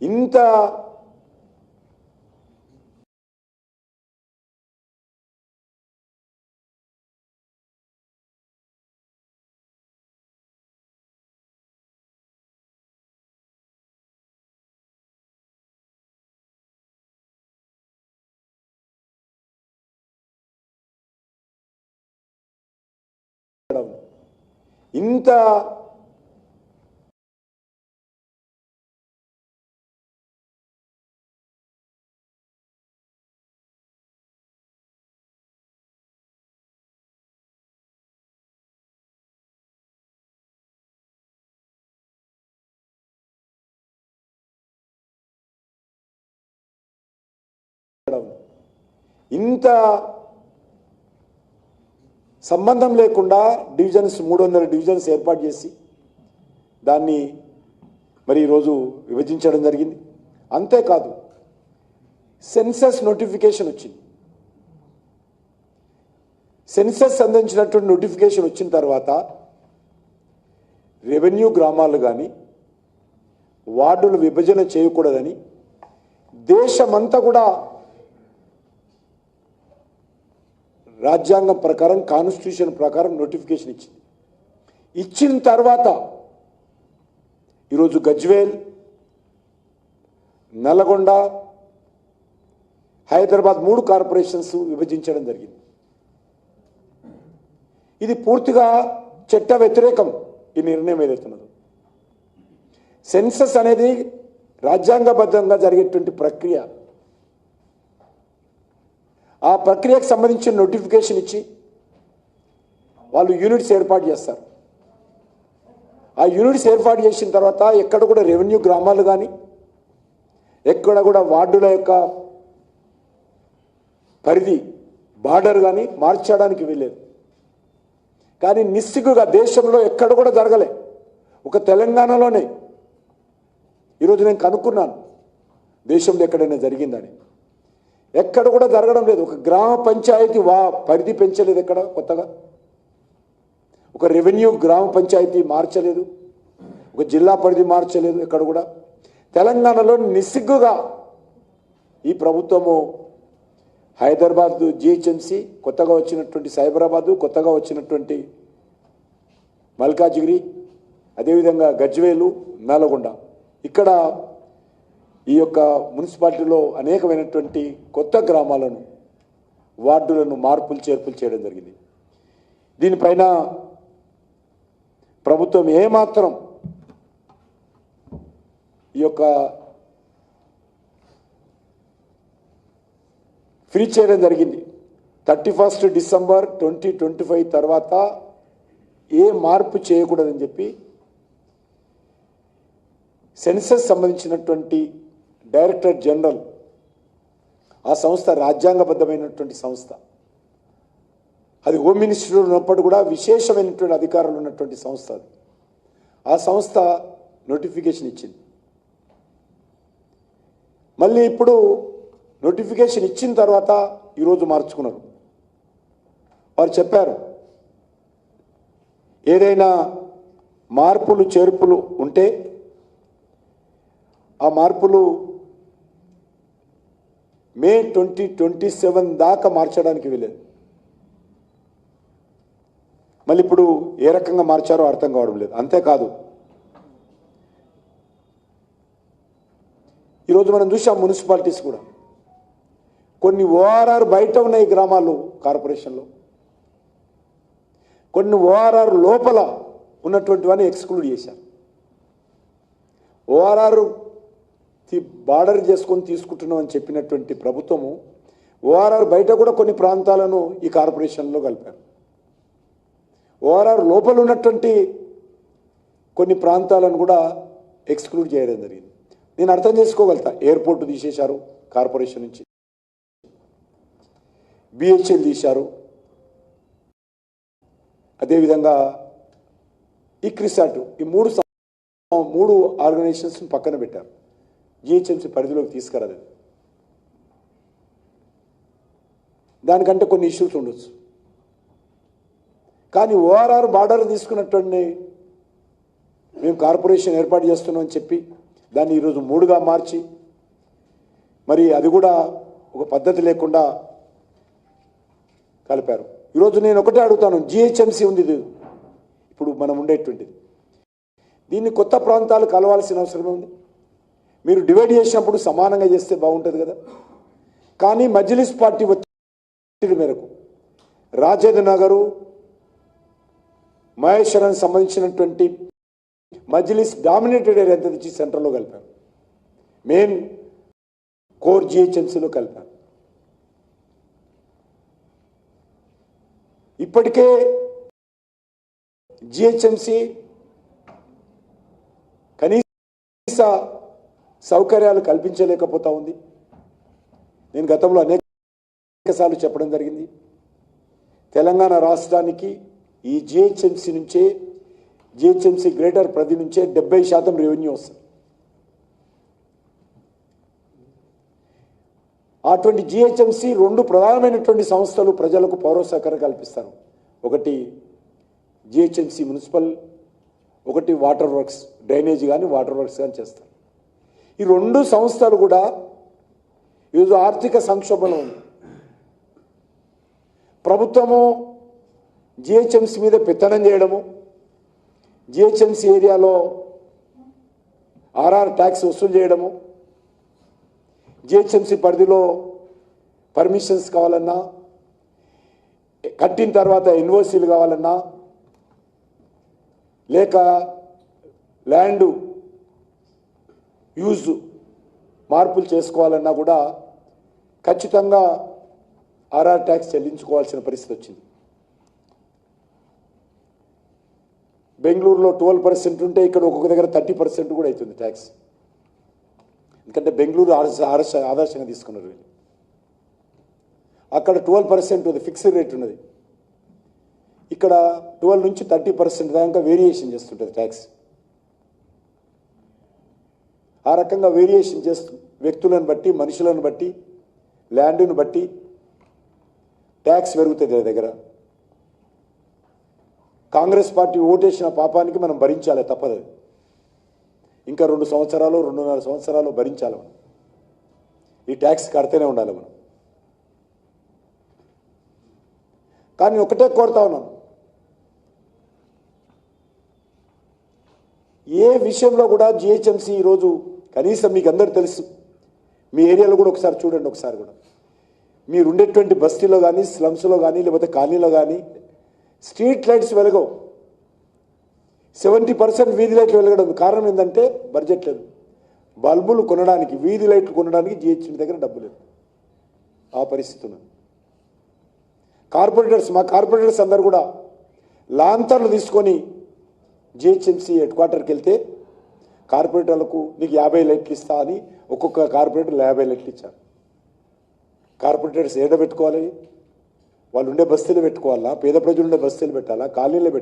ఇంత ఇంత ఇంత సంబంధం లేకుండా డివిజన్స్ మూడు వందల డివిజన్స్ ఏర్పాటు చేసి దాన్ని మరి ఈరోజు విభజించడం జరిగింది. అంతేకాదు సెన్సస్ నోటిఫికేషన్ వచ్చింది. సెన్సస్ అందించినటువంటి నోటిఫికేషన్ వచ్చిన తర్వాత రెవెన్యూ గ్రామాలు కానీ వార్డులు విభజన చేయకూడదని దేశమంతా కూడా రాజ్యాంగం ప్రకారం కాన్స్టిట్యూషన్ ప్రకారం నోటిఫికేషన్ ఇచ్చింది. ఇచ్చిన తర్వాత ఈరోజు గజ్వేల్ నల్లగొండ హైదరాబాద్ మూడు కార్పొరేషన్స్ విభజించడం జరిగింది. ఇది పూర్తిగా చట్ట వ్యతిరేకం ఈ నిర్ణయం ఏదైతున్నదో. సెన్సస్ అనేది రాజ్యాంగబద్ధంగా జరిగేటువంటి ప్రక్రియ. ఆ ప్రక్రియకు సంబంధించిన నోటిఫికేషన్ ఇచ్చి వాళ్ళు యూనిట్స్ ఏర్పాటు చేస్తారు. ఆ యూనిట్స్ ఏర్పాటు చేసిన తర్వాత ఎక్కడ కూడా రెవెన్యూ గ్రామాలు కానీ ఎక్కడ కూడా వార్డుల యొక్క పరిధి బార్డర్ కానీ మార్చడానికి వీలేదు కానీ నిస్సిగ్గుగా దేశంలో ఎక్కడ కూడా జరగలే. ఒక తెలంగాణలోనే ఈరోజు నేను కనుక్కున్నాను దేశంలో ఎక్కడైనా జరిగిందని. ఎక్కడ కూడా జరగడం లేదు. ఒక గ్రామ పంచాయతీ వా పరిధి పెంచలేదు ఎక్కడ కొత్తగా? ఒక రెవెన్యూ గ్రామ పంచాయతీ మార్చలేదు. ఒక జిల్లా పరిధి మార్చలేదు ఎక్కడ కూడా. తెలంగాణలో నిస్సిగ్గుగా ఈ ప్రభుత్వము హైదరాబాద్ జిహెచ్ఎంసి కొత్తగా వచ్చినటువంటి సైబరాబాదు కొత్తగా వచ్చినటువంటి మల్కాజిగిరి అదేవిధంగా గజ్వేలు నల్గొండ. ఇక్కడ ఈ యొక్క మున్సిపాలిటీలో అనేకమైనటువంటి కొత్త గ్రామాలను వార్డులను మార్పులు చేర్పులు చేయడం జరిగింది. దీనిపైన ప్రభుత్వం ఏమాత్రం ఈ యొక్క ఫ్రీ చేయడం జరిగింది. Thirty first December twenty twenty five తర్వాత ఏ మార్పు చేయకూడదని చెప్పి సెన్సస్ సంబంధించినటువంటి డైరెక్టర్ జనరల్ ఆ సంస్థ రాజ్యాంగబద్ధమైనటువంటి సంస్థ. అది హోమ్ మినిస్టర్ ఉన్నప్పుడు కూడా విశేషమైనటువంటి అధికారులు ఉన్నటువంటి సంస్థ అది. ఆ సంస్థ నోటిఫికేషన్ ఇచ్చింది. మళ్ళీ ఇప్పుడు నోటిఫికేషన్ ఇచ్చిన తర్వాత ఈరోజు మార్చుకున్నారు. వారు చెప్పారు ఏదైనా మార్పులు చేర్పులు ఉంటే ఆ మార్పులు మే ట్వంటీ ట్వంటీ సెవెన్ దాకా మార్చడానికి వీలేదు. మళ్ళీ ఇప్పుడు ఏ రకంగా మార్చారో అర్థం కావడం లేదు. అంతేకాదు ఈరోజు మనం చూసాం మున్సిపాలిటీస్ కూడా. కొన్ని ఓఆర్ఆర్ బయట ఉన్నాయి గ్రామాలు కార్పొరేషన్లో. కొన్ని ఓఆర్ఆర్ లోపల ఉన్నటువంటివన్నీ ఎక్స్క్లూడ్ చేశారు. ఓఆర్ఆర్ బార్డర్ చేసుకొని తీసుకుంటున్నాం అని చెప్పినటువంటి ప్రభుత్వము ఓఆర్ఆర్ బయట కూడా కొన్ని ప్రాంతాలను ఈ కార్పొరేషన్లో కలిపారు. ఓఆర్ఆర్ లోపల ఉన్నటువంటి కొన్ని ప్రాంతాలను కూడా ఎక్స్క్లూడ్ చేయడం జరిగింది. నేను అర్థం చేసుకోగలుగుతా. ఎయిర్పోర్ట్ తీసేశారు కార్పొరేషన్ నుంచి. బిహెచ్ఎల్ తీశారు. అదేవిధంగా ఈ క్రిసాట్ ఈ మూడు మూడు ఆర్గనైజేషన్స్ పక్కన పెట్టారు. జిహెచ్ఎంసీ పరిధిలోకి తీసుకురాలేదు. దానికంటే కొన్ని ఇష్యూస్ ఉండొచ్చు. కానీ ఓఆర్ఆర్ బార్డర్ తీసుకున్నటువంటి మేము కార్పొరేషన్ ఏర్పాటు చేస్తున్నామని చెప్పి దాన్ని ఈరోజు మూడుగా మార్చి మరి అది కూడా ఒక పద్ధతి లేకుండా కలిపారు. ఈరోజు నేను ఒకటే అడుగుతాను జిహెచ్ఎంసీ ఉంది ఇది. ఇప్పుడు మనం ఉండేటువంటిది. దీన్ని కొత్త ప్రాంతాలు కలవాల్సిన అవసరమే ఉంది. మీరు డివైడ్ చేసినప్పుడు సమానంగా చేస్తే బాగుంటుంది కదా? కానీ మజ్లిస్ పార్టీ వచ్చిన మేరకు రాజేంద్ర నగరు మహేశ్వరం సంబంధించినటువంటి మజ్లిస్ డామినేటెడ్ ఏరియా అంతా తెచ్చి సెంటర్లో కలిపారు. మెయిన్ కోర్ జిహెచ్ఎంసీలో కలిపారు. ఇప్పటికే జిహెచ్ఎంసీ కనీస సౌకర్యాలు కల్పించలేకపోతా ఉంది. నేను గతంలో అనేక సార్లు చెప్పడం జరిగింది. తెలంగాణ రాష్ట్రానికి ఈ జిహెచ్ఎంసీ నుంచే జిహెచ్ఎంసీ గ్రేటర్ ప్రతి నుంచే డెబ్బై శాతం రెవెన్యూ వస్తుంది. అటువంటి జిహెచ్ఎంసీ రెండు ప్రధానమైనటువంటి సంస్థలు ప్రజలకు పౌర సహకారం కల్పిస్తారు. ఒకటి జిహెచ్ఎంసీ మున్సిపల్ ఒకటి వాటర్ వర్క్స్ డ్రైనేజ్ కానీ వాటర్ వర్క్స్ కానీ చేస్తారు. ఈ రెండు సంస్థలు కూడా ఈరోజు ఆర్థిక సంక్షోభం ఉంది ప్రభుత్వము జిహెచ్ఎంసీ మీద పెత్తనం చేయడము జిహెచ్ఎంసీ ఏరియాలో ఆర్ఆర్ ట్యాక్స్ వసూలు చేయడము జిహెచ్ఎంసీ పరిధిలో పర్మిషన్స్ కావాలన్నా కట్టిన తర్వాత ఎన్ఓసీలు కావాలన్నా లేక ల్యాండ్ యూజ్ మార్పులు చేసుకోవాలన్నా కూడా ఖచ్చితంగా ఆర్ఆర్ ట్యాక్స్ చెల్లించుకోవాల్సిన పరిస్థితి వచ్చింది. బెంగళూరులో ట్వెల్వ్ పర్సెంట్ ఉంటే ఇక్కడ ఒక్కొక్క దగ్గర థర్టీ పర్సెంట్ కూడా అవుతుంది ట్యాక్స్. ఎందుకంటే బెంగళూరు ఆదర్శ ఆదర్శ ఆదర్శంగా తీసుకున్నారు వీళ్ళు. అక్కడ ట్వెల్వ్ పర్సెంట్ ఉంది ఫిక్స్డ్ రేట్ ఉన్నది. ఇక్కడ ట్వెల్వ్ నుంచి థర్టీ పర్సెంట్ దాకా వేరియేషన్ చేస్తుంటుంది ట్యాక్స్. ఆ రకంగా వేరియేషన్ చేస్తూ వ్యక్తులను బట్టి మనుషులను బట్టి ల్యాండ్ను బట్టి ట్యాక్స్ పెరుగుతుంది ఆ దగ్గర. కాంగ్రెస్ పార్టీ ఓటేసిన పాపానికి మనం భరించాలి తప్పదు. ఇంకా రెండు సంవత్సరాలు రెండున్నర సంవత్సరాలు భరించాలి మనం. ఈ ట్యాక్స్ కడితేనే ఉండాలి మనం. కానీ ఒకటే కోరుతా ఉన్నాను. ఏ విషయంలో కూడా జిహెచ్ఎంసీ ఈరోజు కనీసం మీకు అందరు తెలుసు. మీ ఏరియాలో కూడా ఒకసారి చూడండి ఒకసారి కూడా. మీరు ఉండేటువంటి బస్తీలో కానీ స్లమ్స్లో కానీ లేకపోతే కాలనీలో కానీ స్ట్రీట్ లైట్స్ వెలగవు. సెవెంటీ పర్సెంట్ వీధి లైట్లు వెలగడం కారణం ఏంటంటే బడ్జెట్ లేదు. బల్బులు కొనడానికి వీధి లైట్లు కొనడానికి జిహెచ్ఎంసీ దగ్గర డబ్బు లేదు. ఆ పరిస్థితి ఉన్నది. కార్పొరేటర్స్ మా కార్పొరేటర్స్ అందరు కూడా లాంతర్లు తీసుకొని జిహెచ్ఎంసీ హెడ్ క్వార్టర్కి వెళ్తే కార్పొరేటర్లకు నీకు యాభై లైట్లు ఇస్తా అని ఒక్కొక్క కార్పొరేటర్ యాభై లైట్లు ఇచ్చారు. కార్పొరేటర్స్ ఏడ పెట్టుకోవాలి? వాళ్ళు ఉండే బస్తీలు పెట్టుకోవాలా? పేద ప్రజలు ఉండే బస్తీలు పెట్టాలా? కాలనీలో పెట్టాలి?